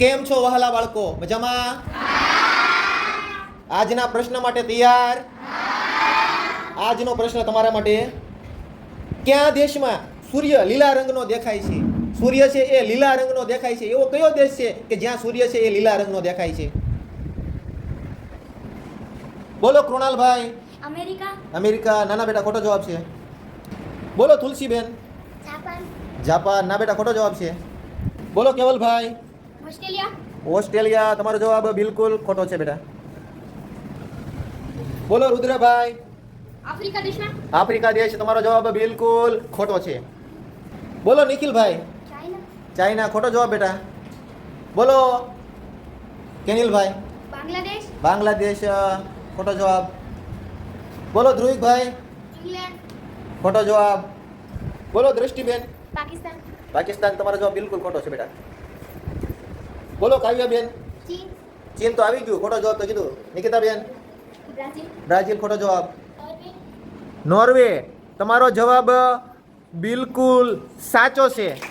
કેમ છો વહાલા બાળકો? મજામાં? આજના પ્રશ્ન માટે તૈયાર? આજનો પ્રશ્ન તમારા માટે કયા દેશમાં સૂર્ય લીલા રંગનો દેખાય છે? સૂર્ય છે એ લીલા રંગનો દેખાય છે. એવો કયો દેશ છે કે જ્યાં સૂર્ય છે એ લીલા રંગનો દેખાય છે? બોલો કૃણાલભાઈ. અમેરિકા. અમેરિકા. નાના બેટા ખોટો જવાબ છે. બોલો તુલસીબેન. જાપાન. જાપાન. ના બેટા ખોટો જવાબ છે. બોલો કેવલભાઈ. ઓસ્ટ્રેલિયા? ઓસ્ટ્રેલિયા તમારો જવાબ બિલકુલ ખોટો છે બેટા. બોલો રુદ્રભાઈ. આફ્રિકા દેશમાં આફ્રિકા દેશ તમારો જવાબ બિલકુલ ખોટો છે. બોલો નિખિલભાઈ. ચાઇના. ચાઇના ખોટો જવાબ બેટા. બોલો કેનિલભાઈ. બાંગ્લાદેશ? બાંગ્લાદેશ ખોટો જવાબ. બોલો ધ્રુવિકભાઈ. ઇંગ્લેન્ડ. ખોટો જવાબ. બોલો દ્રષ્ટિબેન. પાકિસ્તાન. પાકિસ્તાન તમારો જવાબ બિલકુલ ખોટો છે બેટા. બોલો કાવ્યાબેન. ચીન. ચીન તો આવી ગયું ખોટો જવાબ તો કીધું. નિકિતાબેન. બ્રાઝિલ. બ્રાઝિલ ખોટો જવાબ. નોર્વે. તમારો જવાબ બિલકુલ સાચો છે.